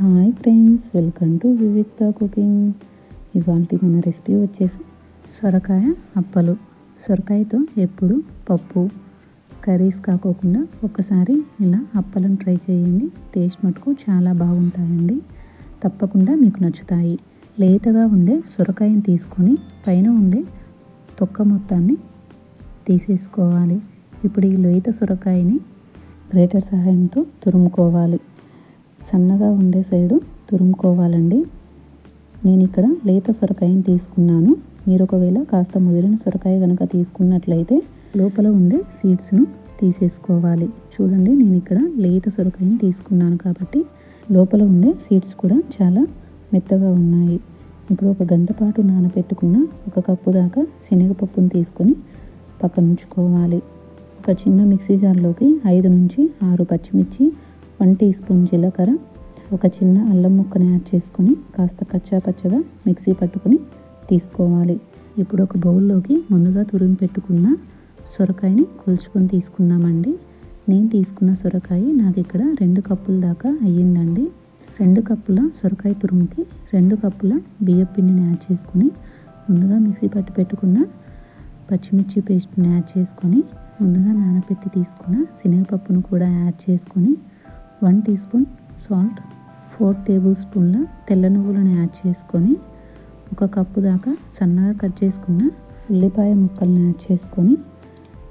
Hi friends welcome to Vivikta cooking. ఇవాళ మన recipe వచ్చేసి సొరకాయ అప్పలు. సొరకాయతో ఎప్పుడు పప్పు కర్రీస్ కాకోకుండా ఒకసారి ఇలా అప్పలను ట్రై చేయండి. టేస్ట్ మటుకు చాలా బాగుంటాయండి. తప్పకుండా మీకు నచ్చుతాయి. లేతగా ఉండే సొరకాయని తీసుకొని పైన ఉండే తొక్క మొత్తాన్ని తీసేసుకోవాలి. ఇప్పుడు ఈ లేత సొరకాయని గ్రేటర్ సహాయంతో తురుముకోవాలి. సన్నగా ఉండే సైడు తురుముకోవాలండి. నేను ఇక్కడ లేత సొరకాయని తీసుకున్నాను. మీరు ఒకవేళ కాస్త ముదిరిన సొరకాయ కనుక తీసుకున్నట్లయితే లోపల ఉండే సీడ్స్ను తీసేసుకోవాలి. చూడండి నేను ఇక్కడ లేత సొరకాయని తీసుకున్నాను కాబట్టి లోపల ఉండే సీడ్స్ కూడా చాలా మెత్తగా ఉన్నాయి. ఇప్పుడు ఒక గంట పాటు నానబెట్టుకున్న ఒక కప్పు దాకా శనగపప్పును తీసుకొని పక్కన ఉంచుకోవాలి ఒక చిన్న మిక్సీ జార్లోకి ఐదు నుంచి ఆరు పచ్చిమిర్చి వన్ టీ స్పూన్ జీలకర్ర ఒక చిన్న అల్లం ముక్కని యాడ్ చేసుకొని కాస్త కచ్చా పచ్చగా మిక్సీ పట్టుకొని తీసుకోవాలి. ఇప్పుడు ఒక బౌల్లోకి ముందుగా తురిమి పెట్టుకున్న సొరకాయని కొలుచుకొని తీసుకున్నామండి నేను తీసుకున్న సొరకాయ నాకు ఇక్కడ రెండు కప్పుల దాకా అయ్యిందండి. రెండు కప్పుల సొరకాయ తురుముకి రెండు కప్పుల బియ్యం పిండిని యాడ్ చేసుకొని ముందుగా మిక్సీ పట్టి పెట్టుకున్న పచ్చిమిర్చి పేస్ట్ని యాడ్ చేసుకొని ముందుగా నానబెట్టి తీసుకున్న శనగపప్పును కూడా యాడ్ చేసుకొని one teaspoon salt four టేబుల్ స్పూన్ల తెల్ల నువ్వులను యాడ్ చేసుకొని ఒక కప్పు దాకా సన్నగా కట్ చేసుకున్న ఉల్లిపాయ ముక్కలను యాడ్ చేసుకొని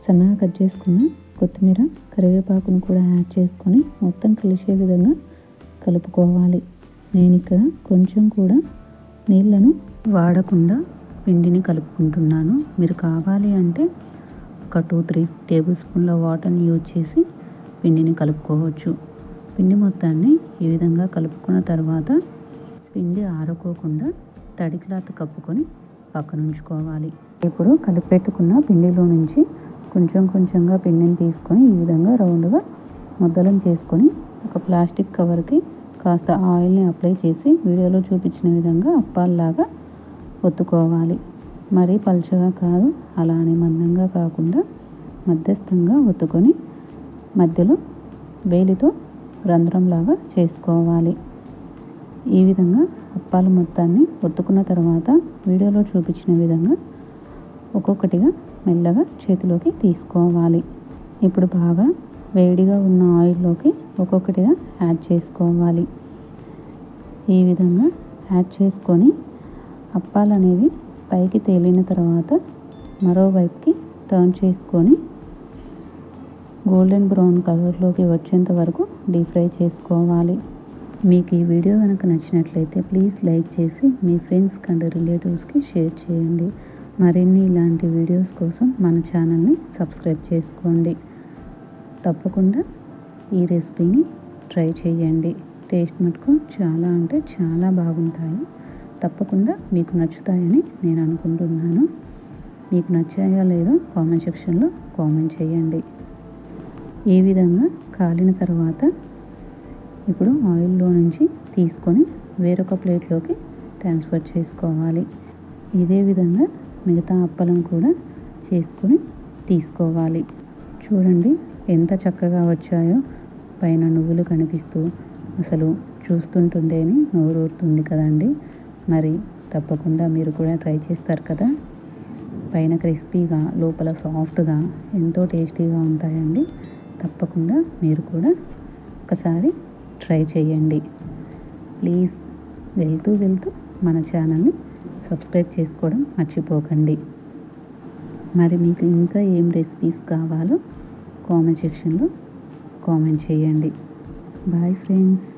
సన్నగా కట్ చేసుకున్న కొత్తిమీర కరివేపాకును కూడా యాడ్ చేసుకొని మొత్తం కలిసే విధంగా కలుపుకోవాలి. నేను ఇక్కడ కొంచెం కూడా నీళ్ళను వాడకుండా పిండిని కలుపుకుంటున్నాను. మీరు కావాలి అంటే ఒక టూ త్రీ టేబుల్ స్పూన్ల వాటర్ని యూజ్ చేసి పిండిని కలుపుకోవచ్చు. పిండి మొత్తాన్ని ఈ విధంగా కలుపుకున్న తర్వాత పిండి ఆరుకోకుండా తడి క్లాత్ కప్పుకొని పక్కన ఉంచుకోవాలి. ఇప్పుడు కలిపెట్టుకున్న పిండిలో నుంచి కొంచెం కొంచెంగా పిండిని తీసుకొని ఈ విధంగా రౌండ్గా ముద్దలను చేసుకొని ఒక ప్లాస్టిక్ కవర్కి కాస్త ఆయిల్ని అప్లై చేసి వీడియోలో చూపించిన విధంగా అప్పాల్లాగా ఒత్తుకోవాలి. మరీ పలుచగా కాదు అలానే మందంగా కాకుండా మధ్యస్థంగా ఒత్తుకొని మధ్యలో వేలితో రంధ్రంలాగా చేసుకోవాలి. ఈ విధంగా అప్పాలు మొత్తాన్ని ఒత్తుకున్న తర్వాత వీడియోలో చూపించిన విధంగా ఒక్కొక్కటిగా మెల్లగా చేతిలోకి తీసుకోవాలి. ఇప్పుడు బాగా వేడిగా ఉన్న ఆయిల్లోకి ఒక్కొక్కటిగా యాడ్ చేసుకోవాలి. ఈ విధంగా యాడ్ చేసుకొని అప్పాలు అనేవి పైకి తేలిన తర్వాత మరోవైపుకి టర్న్ చేసుకొని గోల్డెన్ బ్రౌన్ కలర్లోకి వచ్చేంత వరకు డీప్ ఫ్రై చేసుకోవాలి. మీకు ఈ వీడియో కనుక నచ్చినట్లయితే ప్లీజ్ లైక్ చేసి మీ ఫ్రెండ్స్ అండ్ రిలేటివ్స్కి షేర్ చేయండి. మరిన్ని ఇలాంటి వీడియోస్ కోసం మన ఛానల్ని సబ్స్క్రైబ్ చేసుకోండి. తప్పకుండా ఈ రెసిపీని ట్రై చేయండి. టేస్ట్ మటుకు చాలా అంటే చాలా బాగుంటాయి. తప్పకుండా మీకు నచ్చుతాయని నేను అనుకుంటున్నాను. మీకు నచ్చాయో లేదో కామెంట్ సెక్షన్లో కామెంట్ చేయండి. ఈ విధంగా కాలిన తర్వాత ఇప్పుడు ఆయిల్లో నుంచి తీసుకొని వేరొక ప్లేట్లోకి ట్రాన్స్ఫర్ చేసుకోవాలి. ఇదే విధంగా మిగతా అప్పలం కూడా చేసుకొని తీసుకోవాలి. చూడండి ఎంత చక్కగా వచ్చాయో. పైన నువ్వులు కనిపిస్తూ అసలు చూస్తుంటుంటేనే నోరూరుతుంది కదండి. మరి తప్పకుండా మీరు కూడా ట్రై చేస్తారు కదా. పైన క్రిస్పీగా లోపల సాఫ్ట్గా ఎంతో టేస్టీగా ఉంటాయండి. తప్పకుండా మీరు కూడా ఒకసారి ట్రై చేయండి. ప్లీజ్ వెళ్తూ వెళ్తూ మన ఛానల్ని సబ్స్క్రైబ్ చేసుకోవడం మర్చిపోకండి. మరి మీకు ఇంకా ఏం రెసిపీస్ కావాలో కామెంట్ సెక్షన్లో కామెంట్ చేయండి. Bye friends.